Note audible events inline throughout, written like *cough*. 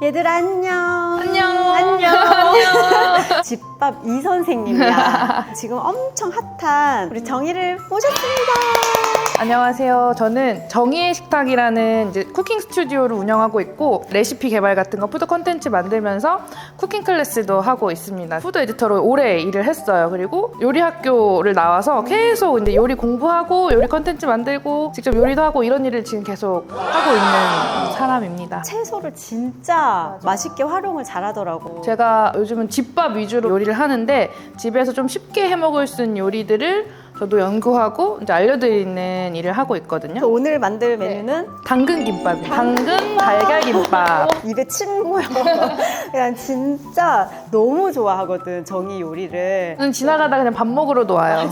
얘들 안녕. 안녕. 안녕. 안녕. *laughs* 집밥 이 선생님이야. 지금 엄청 핫한 우리 정희를 모셨습니다. 안녕하세요. 저는 정의의 식탁이라는 이제 쿠킹 스튜디오를 운영하고 있고 레시피 개발 같은 거 푸드 컨텐츠 만들면서 쿠킹 클래스도 하고 있습니다. 푸드 에디터로 오래 일을 했어요. 그리고 요리 학교를 나와서 계속 이제 요리 공부하고 요리 컨텐츠 만들고 직접 요리도 하고 이런 일을 지금 계속 하고 있는 사람입니다. 채소를 진짜 맛있게 활용을 잘하더라고. 제가 요즘은 집밥 위주로 요리를 하는데 집에서 좀 쉽게 해 먹을 수 있는 요리들을 저도 연구하고 이제 알려드리는 일을 하고 있거든요. 그래서 오늘 만들 메뉴는 당근 김밥이에요. 당근 달걀 김밥. 입에 침 고여. *laughs* 그냥 진짜 너무 좋아하거든 정희 요리를. 저는 지나가다 그냥 밥 먹으러 놓아요.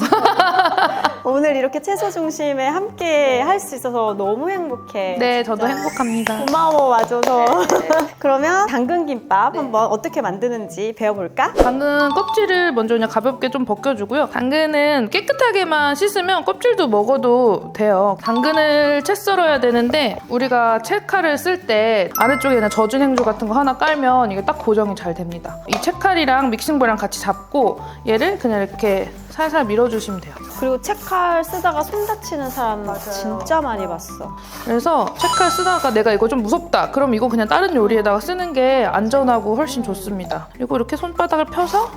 오늘 이렇게 채소 중심에 함께 할 수 있어서 너무 행복해. 네, 저도 행복합니다. 고마워 와줘서. *laughs* 그러면 당근 김밥 한번 어떻게 만드는지 배워볼까? 당근 껍질을 먼저 그냥 가볍게 좀 벗겨주고요. 당근은 깨끗하게만 씻으면 껍질도 먹어도 돼요. 당근을 채 썰어야 되는데 우리가 채칼을 쓸 때 아래쪽에 는 젖은 행주 같은 거 하나 깔면 이게 딱 고정이 잘 됩니다. 이 채칼이랑 믹싱볼이랑 같이 잡고 얘를 그냥 이렇게 살살 밀어주시면 돼요. 그리고 채칼 쓰다가 손 다치는 사람 진짜 많이 봤어. 그래서 채칼 쓰다가 내가 이거 좀 무섭다. 그럼 이거 그냥 다른 요리에다가 쓰는 게 안전하고 훨씬 좋습니다. 그리고 이렇게 손바닥을 펴서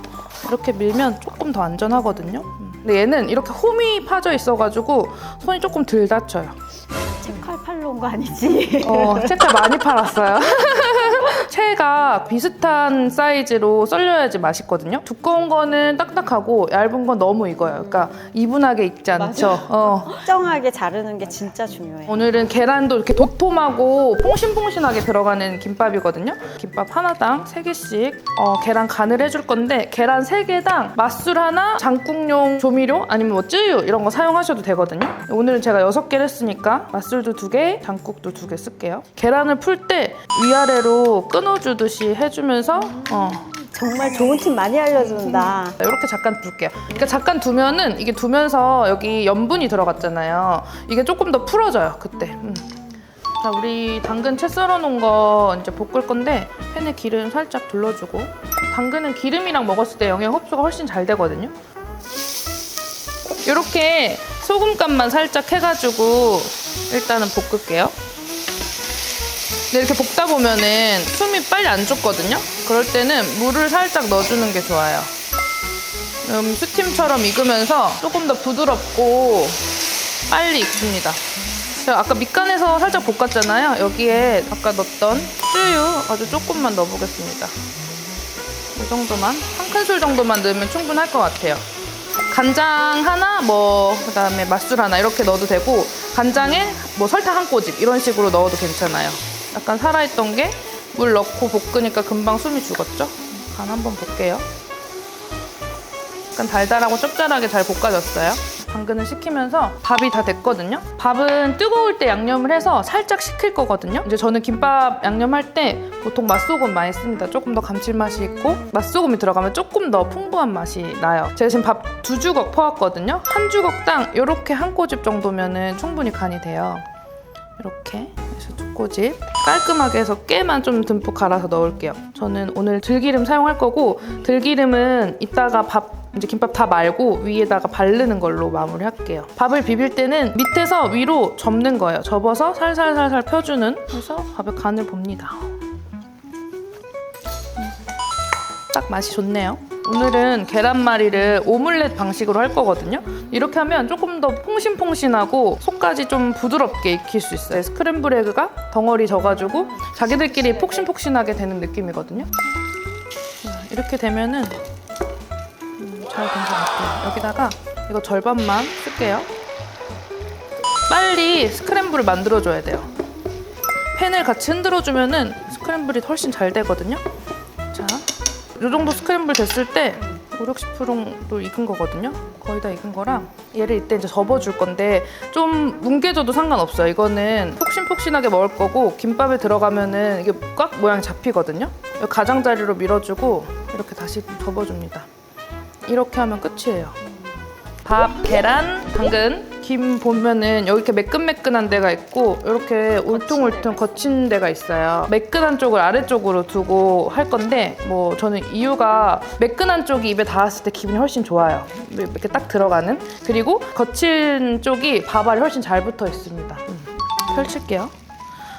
이렇게 밀면 조금 더 안전하거든요. 음. 근데 얘는 이렇게 홈이 파져 있어가지고 손이 조금 덜 다쳐요. 채칼 팔러 온 거 아니지? 어, 채칼 많이 팔았어요. *laughs* 채가 비슷한 사이즈로 썰려야지 맛있거든요. 두꺼운 거는 딱딱하고 얇은 건 너무 익어요. 그러니까 이분하게 익지 않죠. 어. 적정하게 자르는 게 진짜 중요해. 오늘은 계란도 이렇게 도톰하고 퐁신퐁신하게 들어가는 김밥이거든요. 김밥 하나당 3개씩 어, 계란 간을 해줄 건데 계란 3개당 맛술 하나, 장국용 조미료 아니면 뭐 쯔유 이런 거 사용하셔도 되거든요. 오늘은 제가 6개를 했으니까 맛술도 2개, 장국도 2개 쓸게요. 계란을 풀 때 위아래로 끊어주듯이 해주면서 어, 정말 좋은 팁 많이 알려준다. 이렇게 잠깐 둘게요. 그러니까 잠깐 두면은 이게 두면서 여기 염분이 들어갔잖아요. 이게 조금 더 풀어져요. 그때. 음. 자, 우리 당근 채 썰어 놓은 거 이제 볶을 건데 팬에 기름 살짝 둘러주고 당근은 기름이랑 먹었을 때 영양 흡수가 훨씬 잘 되거든요. 이렇게 소금간만 살짝 해가지고 일단은 볶을게요. 근데 이렇게 볶다 보면은 숨이 빨리 안 좁거든요. 그럴 때는 물을 살짝 넣어주는 게 좋아요. 음, 스팀처럼 익으면서 조금 더 부드럽고 빨리 익습니다. 제가 아까 밑간에서 살짝 볶았잖아요. 여기에 아까 넣었던 쯔유 아주 조금만 넣어보겠습니다. 이 정도만 한 큰술 정도만 넣으면 충분할 것 같아요. 간장 하나, 뭐 그다음에 맛술 하나 이렇게 넣어도 되고 간장에 뭐 설탕 한 꼬집 이런 식으로 넣어도 괜찮아요. 약간 살아있던 게 물 넣고 볶으니까 금방 숨이 죽었죠? 간 한번 볼게요. 약간 달달하고 짭짤하게 잘 볶아졌어요. 당근을 식히면서 밥이 다 됐거든요. 밥은 뜨거울 때 양념을 해서 살짝 식힐 거거든요. 이제 저는 김밥 양념할 때 보통 맛소금 많이 씁니다. 조금 더 감칠맛이 있고 맛소금이 들어가면 조금 더 풍부한 맛이 나요. 제가 지금 밥 두 주걱 퍼왔거든요. 한 주걱당 이렇게 한 꼬집 정도면은 충분히 간이 돼요. 이렇게 해서 두 꼬집 깔끔하게 해서 깨만 좀 듬뿍 갈아서 넣을게요. 저는 오늘 들기름 사용할 거고 들기름은 이따가 밥 이제 김밥 다 말고 위에다가 바르는 걸로 마무리할게요. 밥을 비빌 때는 밑에서 위로 접는 거예요. 접어서 살살살살 펴주는 해서 밥에 간을 봅니다. 딱 맛이 좋네요. 오늘은 계란말이를 오믈렛 방식으로 할 거거든요. 이렇게 하면 조금 더 퐁신퐁신하고 속까지 좀 부드럽게 익힐 수 있어요. 스크램블 에그가 덩어리 져가지고 자기들끼리 폭신폭신하게 되는 느낌이거든요. 자, 이렇게 되면은 음, 잘 된 것 같아요. 여기다가 이거 절반만 쓸게요. 빨리 스크램블을 만들어줘야 돼요. 팬을 같이 흔들어주면은 스크램블이 훨씬 잘 되거든요. 자, 이 정도 스크램블 됐을 때 5, 60% 정도 익은 거거든요. 거의 다 익은 거랑 얘를 이때 이제 접어줄 건데 좀 뭉개져도 상관없어요. 이거는 폭신폭신하게 먹을 거고 김밥에 들어가면은 이게 꽉 모양이 잡히거든요. 이 가장자리로 밀어주고 이렇게 다시 접어줍니다. 이렇게 하면 끝이에요. 밥, 계란, 당근 김 보면은 여기 이렇게 매끈매끈한 데가 있고 이렇게 울퉁울퉁 거친 데가 있어요. 매끈한 쪽을 아래쪽으로 두고 할 건데 뭐 저는 이유가 매끈한 쪽이 입에 닿았을 때 기분이 훨씬 좋아요. 이렇게 딱 들어가는 그리고 거친 쪽이 밥알이 훨씬 잘 붙어 있습니다. 음, 펼칠게요.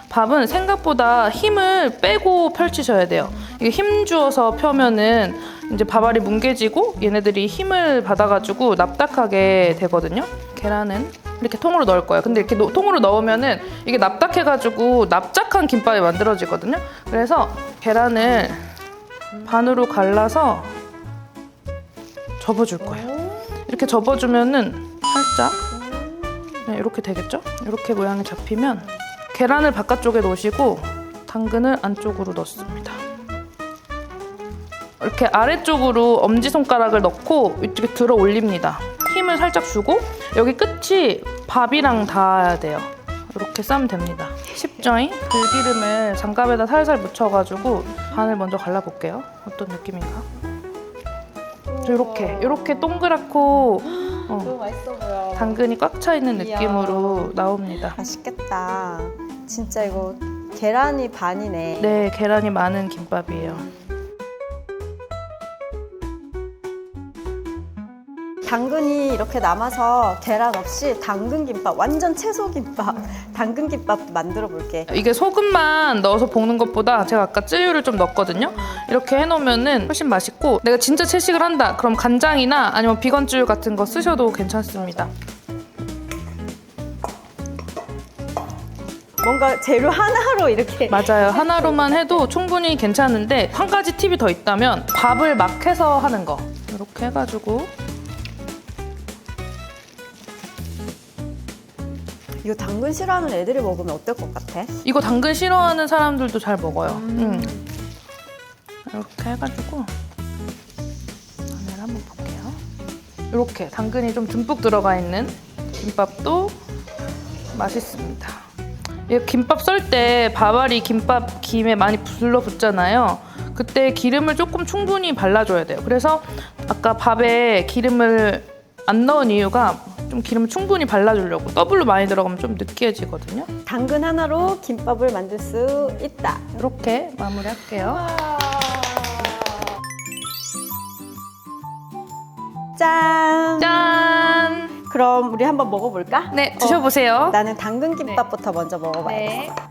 밥은 생각보다 힘을 빼고 펼치셔야 돼요. 이게 힘 주어서 펴면은 이제 밥알이 뭉개지고 얘네들이 힘을 받아가지고 납작하게 되거든요. 계란은 이렇게 통으로 넣을 거예요. 근데 이렇게 노- 통으로 넣으면은 이게 납작해가지고 납작한 김밥이 만들어지거든요. 그래서 계란을 반으로 갈라서 접어줄 거예요. 이렇게 접어주면은 살짝 네, 이렇게 되겠죠? 이렇게 모양이 잡히면 계란을 바깥쪽에 놓으시고 당근을 안쪽으로 넣습니다. 이렇게 아래쪽으로 엄지손가락을 넣고 이쪽에 들어 올립니다. 힘을 살짝 주고 여기 끝이 밥이랑 닿아야 돼요. 이렇게 싸면 됩니다. 쉽죠잉? 들기름을 장갑에다 살살 묻혀가지고 반을 먼저 갈라볼게요. 어떤 느낌인가? 이렇게 이렇게 동그랗고 어, 너무 맛있어 보여. 당근이 꽉 차 있는 이야. 느낌으로 나옵니다. 맛있겠다. 진짜 이거 계란이 반이네. 네, 계란이 많은 김밥이에요. 당근이 이렇게 남아서 계란 없이 당근 김밥, 완전 채소 김밥, *laughs* 당근 김밥 만들어 볼게. 이게 소금만 넣어서 볶는 것보다 제가 아까 쯔유를 좀 넣었거든요. 이렇게 해놓으면은 훨씬 맛있고 내가 진짜 채식을 한다. 그럼 간장이나 아니면 비건 쯔유 같은 거 쓰셔도 괜찮습니다. 뭔가 재료 하나로 이렇게 맞아요. *laughs* 하나로만 해도 충분히 괜찮은데 한 가지 팁이 더 있다면 밥을 막 해서 하는 거. 이렇게 해가지고 이거 당근 싫어하는 애들이 먹으면 어떨 것 같아? 이거 당근 싫어하는 사람들도 잘 먹어요. 음. 이렇게 해가지고 안을 한번 볼게요. 이렇게 당근이 좀 듬뿍 들어가 있는 김밥도 맛있습니다. 이 김밥 썰 때 밥알이 김밥 김에 많이 불러 붙잖아요. 그때 기름을 조금 충분히 발라줘야 돼요. 그래서 아까 밥에 기름을 안 넣은 이유가 좀 기름을 충분히 발라주려고 더블로 많이 들어가면 좀 느끼해지거든요. 당근 하나로 김밥을 만들 수 있다. 이렇게 마무리할게요. 짠! 짠! 그럼 우리 한번 먹어볼까? 네, 드셔보세요. 나는 당근 김밥부터 먼저 먹어봐야겠어. 저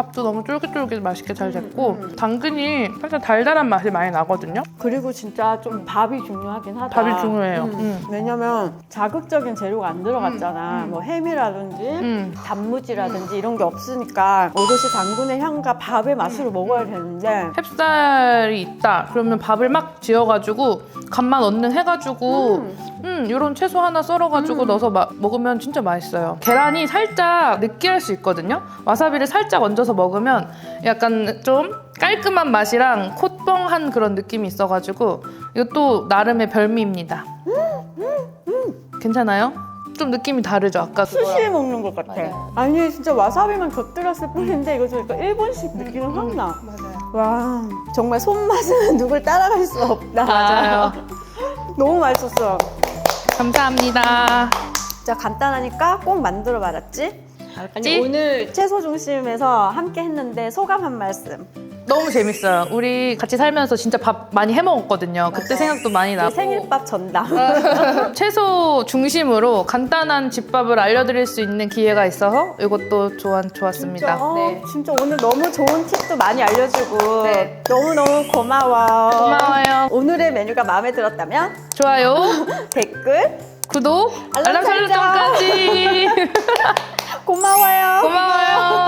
밥도 너무 쫄깃쫄깃 맛있게 잘 됐고 당근이 살짝 달달한 맛이 많이 나거든요. 그리고 진짜 좀 밥이 중요하긴 하다. 밥이 중요해요. 음. 음. 왜냐면 자극적인 재료가 안 들어갔잖아. 뭐 햄이라든지 음. 단무지라든지 이런 게 없으니까 오롯이 당근의 향과 밥의 맛으로 먹어야 되는데 햅쌀이 있다. 그러면 밥을 막 지어가지고 간만 얻는 해가지고 음, 이런 채소 하나 썰어가지고 넣어서 마- 먹으면 진짜 맛있어요. 계란이 살짝 느끼할 수 있거든요. 와사비를 살짝 얹어서 먹으면 약간 좀 깔끔한 맛이랑 콧뻥한 그런 느낌이 있어가지고 이것도 나름의 별미입니다. 괜찮아요? 좀 느낌이 다르죠 아까 스시 먹는 것 같아. 맞아요. 아니 진짜 와사비만 곁들였을 뿐인데 이거 좀 약간 일본식 느낌은 확 나. 맞아요. 와 정말 손맛은 누굴 따라갈 수 없다. 맞아요. *laughs* 너무 맛있었어. 감사합니다. 진짜 간단하니까 꼭 만들어 말았지. 알았지? 오늘 채소 중심에서 함께 했는데 소감 한 말씀. 너무 재밌어요. 우리 같이 살면서 진짜 밥 많이 해 먹었거든요. 그때 생각도 많이 나고. 생일밥 전담. *laughs* 채소 중심으로 간단한 집밥을 알려드릴 수 있는 기회가 있어서 이것도 좋아, 좋았습니다. 진짜, 네. 진짜 오늘 너무 좋은 팁도 많이 알려주고 네. 너무너무 고마워. 고마워요. 오늘의 메뉴가 마음에 들었다면 좋아요, *laughs* 댓글 구독, 알람 알람 설정까지. *laughs* 고마워요. 고마워요.